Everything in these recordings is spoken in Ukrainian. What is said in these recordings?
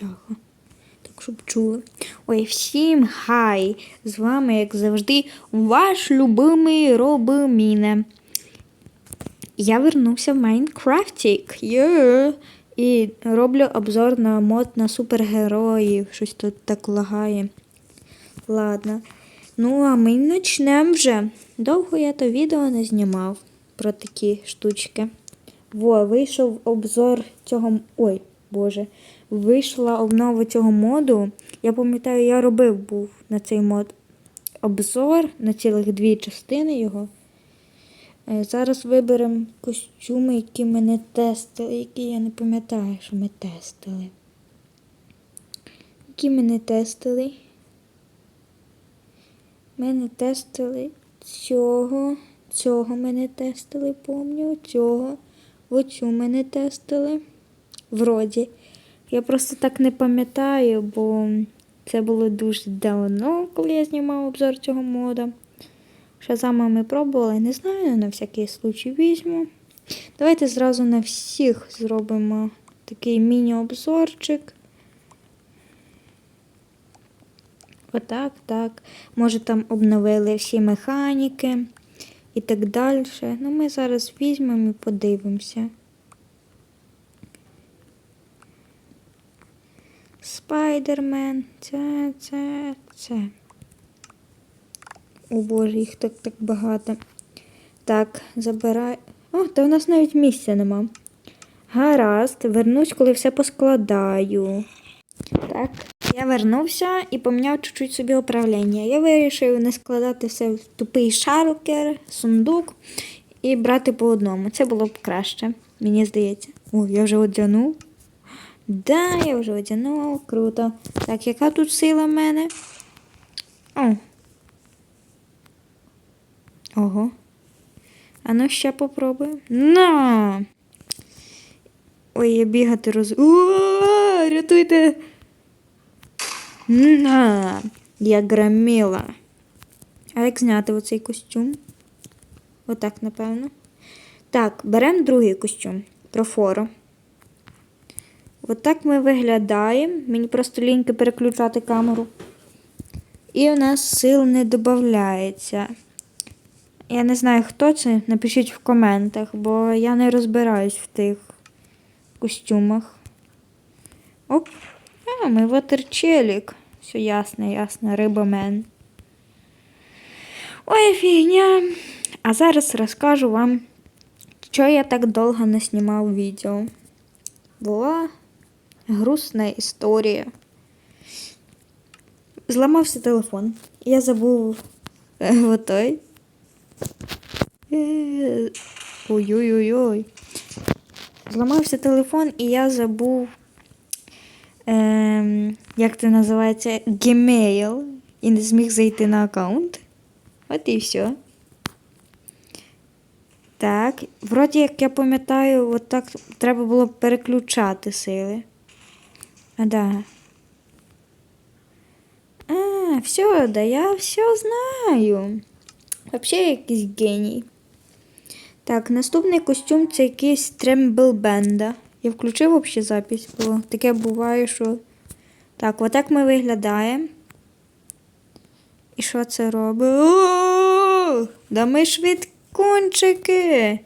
Бляха. Так, щоб чули. Ой, всім хай! З вами, як завжди, ваш любимий Робоміне. Я вернувся в Майнкрафтік. Є. І роблю обзор на мод на супергероїв. Щось тут так лагає. Ладно. Ну, а ми почнемо вже. Довго я то відео не знімав про такі штучки. Во, вийшов обзор цього. Ой, Боже. Вийшла обнова цього моду. Я пам'ятаю, я робив був на цей мод обзор на цілих дві частини його. Е, Зараз виберемо костюми, які ми не тестили, які я не пам'ятаю, що ми тестили. Які ми не тестили. Ми не тестили цього. Цього ми не тестили, помню. Цього. Оцю ми не тестили. Вроді. Я просто так не пам'ятаю, бо це було дуже давно, коли я знімав обзор цього мода. Шазама ми пробували, не знаю, на всякий случай візьму. Давайте зразу на всіх зробимо такий міні-обзорчик. Отак, так. Може там обновили всі механіки і так далі. Ну, ми зараз візьмемо і подивимося. Спайдермен, це, це, це. О боже, їх так так багато. Так, забирай. О, та у нас навіть місця нема. Гаразд, вернусь, коли все поскладаю. Так, я вернувся і поміняв чуть-чуть собі управління. Я вирішив не складати все в тупий шаркер, сундук і брати по одному. Це було б краще, мені здається. О, я вже одягнув. Да, я вже одягнув, круто. Так, яка тут сила в мене? О. Ого. А ну ще попробуємо. На! Ой, я бігати роз... О, рятуйте! На! Я громила. А як зняти оцей костюм? Отак, напевно. Так, беремо другий костюм. Профоро. Отак ми виглядаємо. Мені просто ліньки переключати камеру. І у нас сил не додається. Я не знаю, хто це. Напишіть в коментах, бо я не розбираюсь в тих костюмах. Оп. А, ми ватерчелік. Все ясно, ясно, рибамен. Ой, фігня. А зараз розкажу вам, що я так довго не знімав відео. Була грустна історія. Зламався телефон. Я забув е, отой. Е, Ой-ой-ой. Зламався телефон, і я забув, ем, як це називається, Gmail. І не зміг зайти на аккаунт. От і все. Так, вроді, як я пам'ятаю, от так треба було переключати сили. А, да. А, все, да я все знаю. Взагалі якийсь геній. Так, наступний костюм це якийсь Тремблбенда. Я включив взагалі запись, бо таке буває, що. Так, отак ми виглядаємо. І що це робить? Да ми швидкунчики.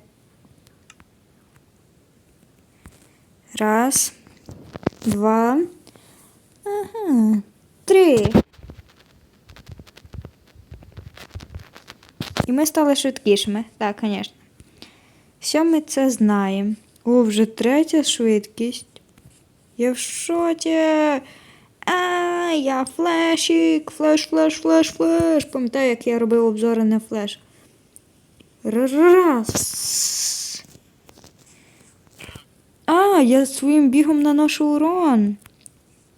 Раз, два. Ага, три. І ми стали швидкішими. Так, звісно. Все ми це знаємо. О, вже третя швидкість. Я в шоті. А, я флешик, флеш, флеш, флеш, флеш. Пам'ятаю, як я робив обзори на флеш. Раз. А, я своїм бігом наношу урон.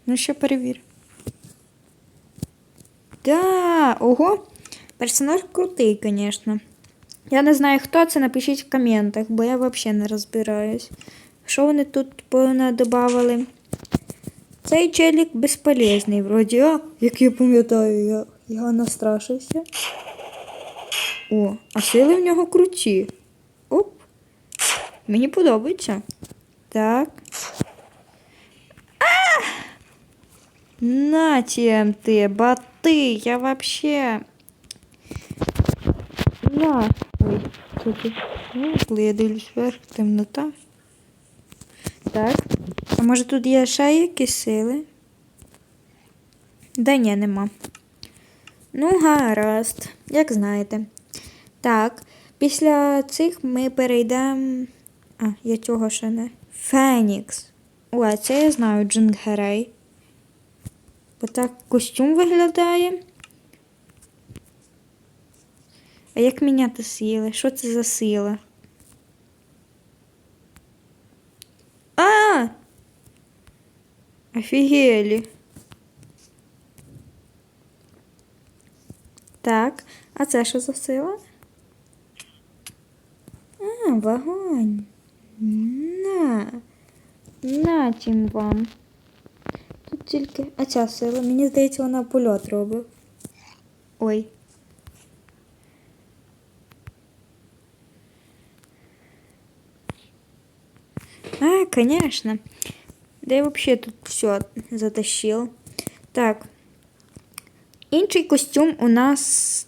Ну, ще перевір. Да, ого. Персонаж крутий, звісно. Я не знаю, хто це, напишіть в коментах, бо я взагалі не розбираюсь. Що вони тут додавали? Цей челік безполезний, вроді, а, як я пам'ятаю, я, я настрашився. О, а сили в нього круті. Оп. Мені подобається. Так. А! На TNT, баты, я вообще... На. Ой, тут... Я вверх, темнота. Так. А може тут є ще якісь сили? Да ні, нема. Ну, гаразд, як знаєте. Так, після цих ми перейдемо. А, я цього ще не. Фенікс. О, це я знаю Джингерей. Так костюм виглядає. А як міняти сили? Що це за сила? А! Офігелі. Так, а це що за сила? А, вогонь. На. На тім вам. Тут тільки. А ця сила, мені здається, вона польот робить. Ой. А, конечно. Да я вообще тут все затащил. Так. Інший костюм у нас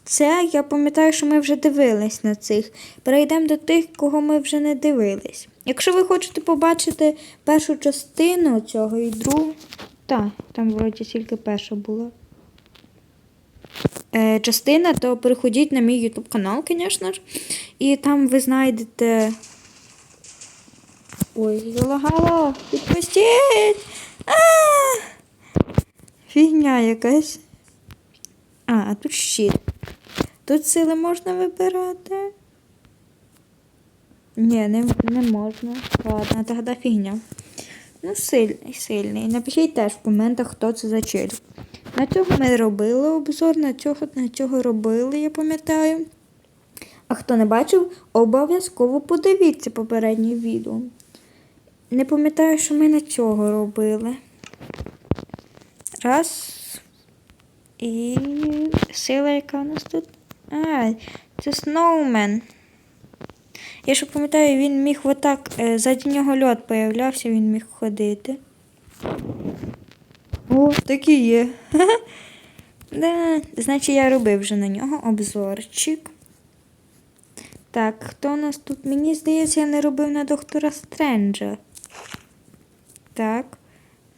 це, я пам'ятаю, що ми вже дивились на цих. Перейдемо до тих, кого ми вже не дивились. Якщо ви хочете побачити першу частину цього і другу. Так, там вроді тільки перша була. Е, частина, то переходіть на мій YouTube канал, звісно ж. І там ви знайдете. Ой, залагало! Відпустіть! А! Фігня якась. А, а тут щит. Тут сили можна вибирати. Ні, не, не можна. Ладно, тоді фігня. Ну, сильний, сильний. Напишіть теж в коментах, хто це за чель. На цього ми робили обзор, на цього, на цього робили, я пам'ятаю. А хто не бачив, обов'язково подивіться попереднє відео. Не пам'ятаю, що ми на цього робили. Раз. І сила, яка у нас тут. А, це Сноумен. Я ще пам'ятаю, він міг отак, е, ззаді нього льот появлявся, він міг ходити. О, такий є. Да, значить, я робив вже на нього обзорчик. Так, хто у нас тут? Мені здається, я не робив на доктора Стренджа. Так,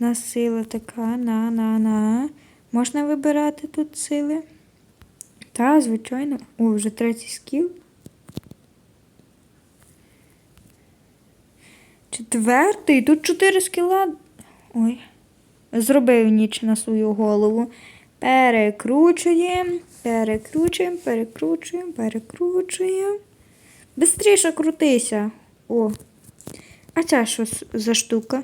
у нас сила така, на, на, на. Можна вибирати тут сили? Так, звичайно. О, вже третій скіл. Четвертий. Тут чотири скіла. Ой. Зробив ніч на свою голову. Перекручуємо, перекручуємо, перекручуємо, перекручуємо. Бистріше крутися. О. А ця що за штука?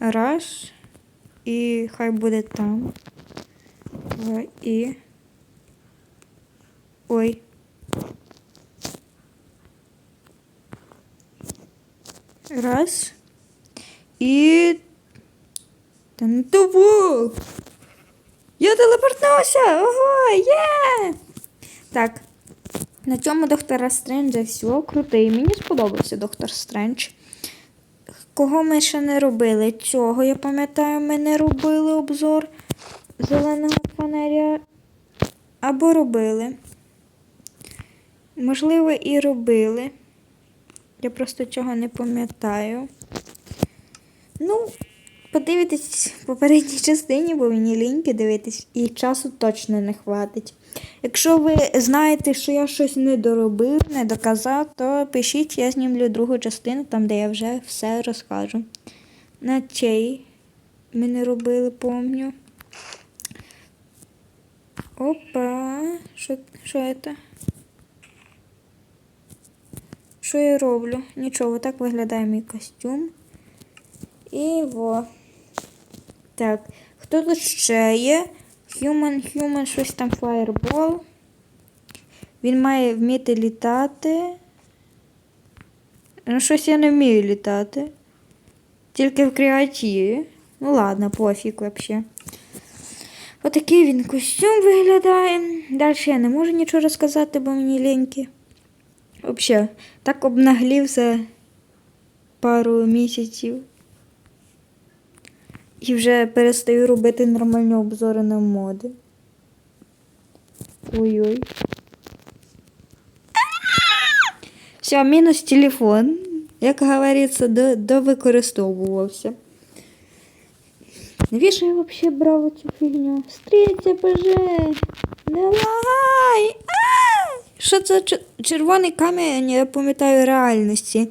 Раз. І хай буде там. Два, і. Ой. Раз. І. Та не того. Я телепортнувся! Ого, є! Так. На цьому доктора Стренджа все крутий. Мені сподобався доктор Стрендж. Кого ми ще не робили? Цього, я пам'ятаю, ми не робили обзор зеленого фонаря. Або робили. Можливо, і робили. Я просто цього не пам'ятаю. Ну, подивитись в попередній частині, бо мені ліньки дивитись, і часу точно не хватить. Якщо ви знаєте, що я щось не доробив, не доказав, то пишіть, я знімлю другу частину, там, де я вже все розкажу. На цей ми не робили, помню. Опа, що це? Що я роблю? Нічого, так виглядає мій костюм. І во. Так, хто тут ще є? Human, human, щось там Fireball. Він має вміти літати. Ну, щось я не вмію літати. Тільки в креативі. Ну ладно, пофіг вообще. Отакий він костюм виглядає. Далі я не можу нічого розказати, бо мені ліньки. Взагалі, так обнаглів за пару місяців. І вже перестаю робити нормальні обзори на моди. Ой-ой. Все, мінус телефон. Як говориться, до, довикористовувався. Навіщо я взагалі брав цю фігню? Стріться, боже! Не лагай! Що це чер- червоний камінь, я пам'ятаю реальності.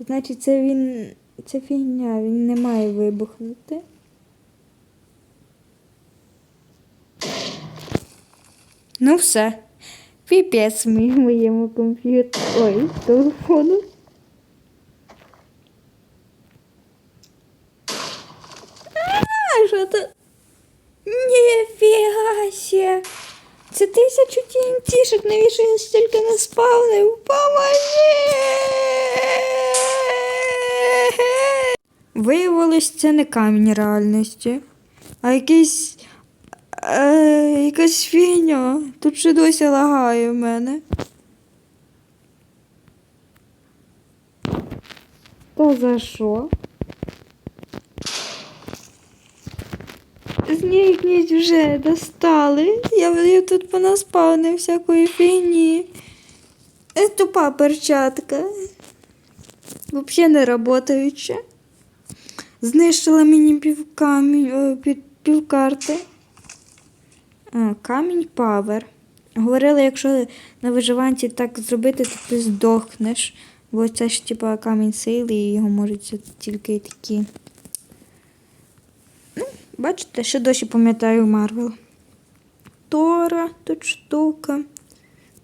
Значить, це він. Це фігня, він не має вибухнути. Ну все. Піпець моєму комп'ютеру. Ой, телефону. А, що це? Ніфіга ще. Це тисячу навіщо я стільки не спавнив? Поможи! Виявилось, це не камінь реальності, а якийсь. Е, якась фігня. Тут ще досі лагає в мене. Та за що? Зникніть вже достали. Я, я тут понаспавнив всякої фігні. Е, Тупа перчатка. Взагалі не работаюча. Знищила мені пів камінь, пів, пів карти. А, камінь павер. Говорили, якщо на виживанці так зробити, то ти здохнеш. Бо це ж типа камінь сили, і його можуть тільки такі. Бачите, ще досі пам'ятаю Марвел. Тора, тут штука.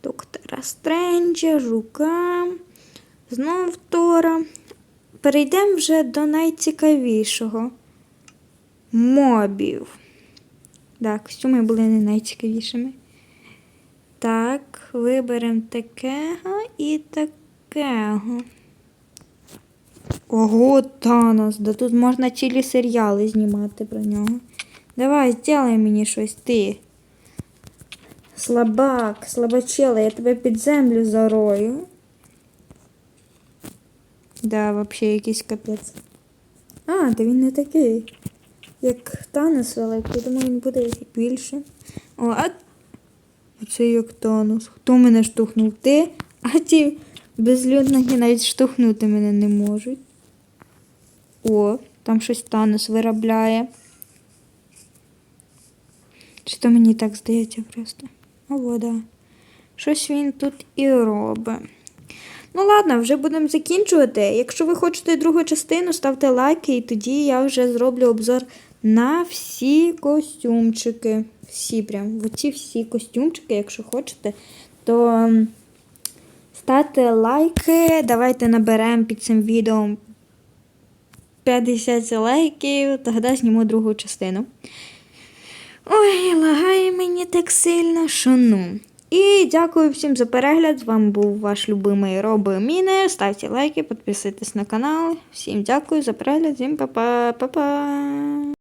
Доктора Стренджа, Жука. Знов Тора. Перейдемо вже до найцікавішого. Мобів. Так, костюми були не найцікавішими. Так, виберемо такого і такого. Ого, Танос, да тут можна цілі серіали знімати про нього. Давай, зробай мені щось ти. Слабак, слабачела, я тебе під землю зарою. Да, взагалі якийсь капець. А, та він не такий. Як Танос великий, думаю, він буде більше. О, а оце як Танос. Хто мене штовхнув? Ти? А ті безлюдники навіть штовхнути мене не можуть. О, там щось Танос виробляє. Чи то мені так здається просто? О, вода. Щось він тут і робить. Ну ладно, вже будемо закінчувати. Якщо ви хочете другу частину, ставте лайки, і тоді я вже зроблю обзор на всі костюмчики. Всі прям, оці всі костюмчики, якщо хочете, то ставте лайки. Давайте наберемо під цим відео 50 лайків, тоді зніму другу частину. Ой, лагає мені так сильно, що ну. І дякую всім за перегляд. З вами був ваш любимий Роби Міне. Ставте лайки, підписуйтесь на канал. Всім дякую за перегляд, всім па-па, па-па.